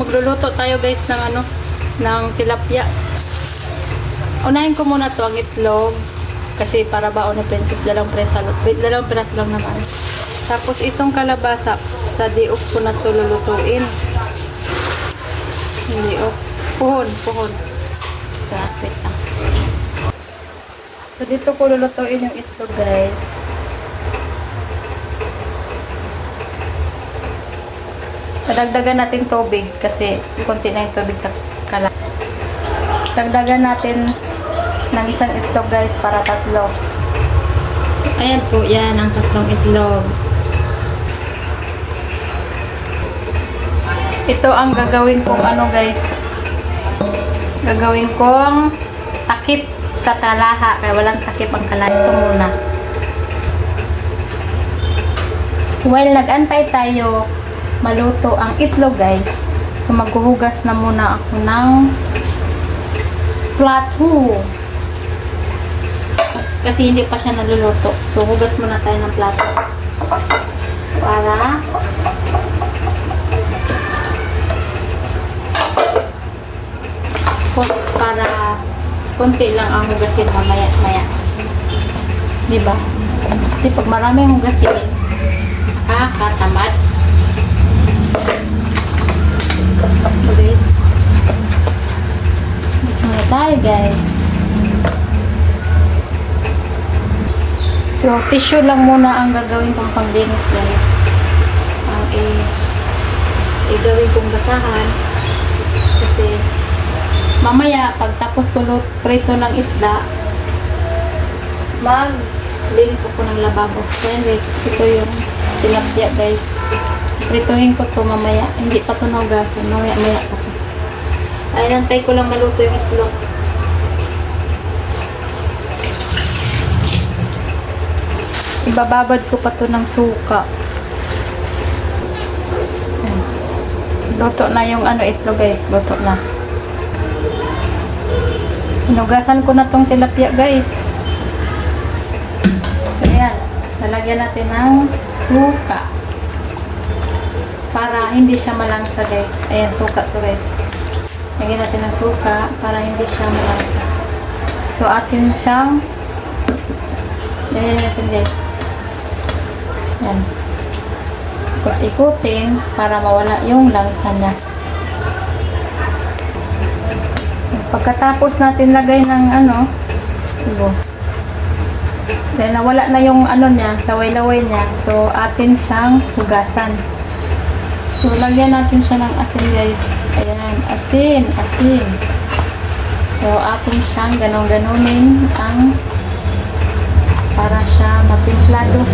Magluluto tayo guys ng ano, ng tilapia. Unahin ko muna to ang itlog. Kasi para baon ni Princess, dalang presa, wait, dalang piraso lang naman. Tapos itong kalabasa, sa di-off ko na to lulutuin. Di-off. Puhon, puhon. Lang. So dito ko lulutuin yung itlog guys. Dagdagan natin tubig kasi konti na yung tubig sa kalas. Dagdagan natin ng isang itlog guys para tatlo. So, ayan po, yan ang tatlong itlog. Ito ang gagawin kong ano guys. Gagawin kong takip sa kalaha. Kaya walang takip ang kalaha. Ito muna. While nag-antay tayo maluto ang itlog guys, so maghuhugas na muna ako ng plato. Kasi hindi pa siya naluluto. So hugas muna tayo ng plato. Para para konti lang ang hugasin mamaya maya. 'Di ba? Kasi pag maraming hugasin, nakakatamad. So guys, gusto muna tayo guys. So, tissue lang muna ang gagawin kong panglinis guys. Ang i igawin kong basahan. Kasi, mamaya, pagtapos ko lut- prito ng isda, maglinis ako ng lababo. So, yan guys, ito yung tilapia guys. Prituhin ko to mamaya. Hindi pa to naugasan. Mamaya, maya pa. Ay, nantay ko lang maluto yung itlog. Ibababad ko pa to ng suka. Luto na yung ano itlog guys. Luto na. Hinugasan ko na tong tilapia guys. Ayan. Lalagyan natin ng suka. Para hindi siya malangsa guys. Ayan, suka to guys. Lagyan natin ng suka para hindi siya malangsa. So, atin siyang Lagyan natin guys. Yan. Ikot-ikutin para mawala yung langsa niya. Pagkatapos natin lagay ng ano, ibo. Dahil nawala na yung ano niya, laway-laway niya. So, atin siyang hugasan. So, lagyan natin siya ng asin guys. Ayan, asin, asin. So, atin siyang ganong-ganonin ang para siya matimplado.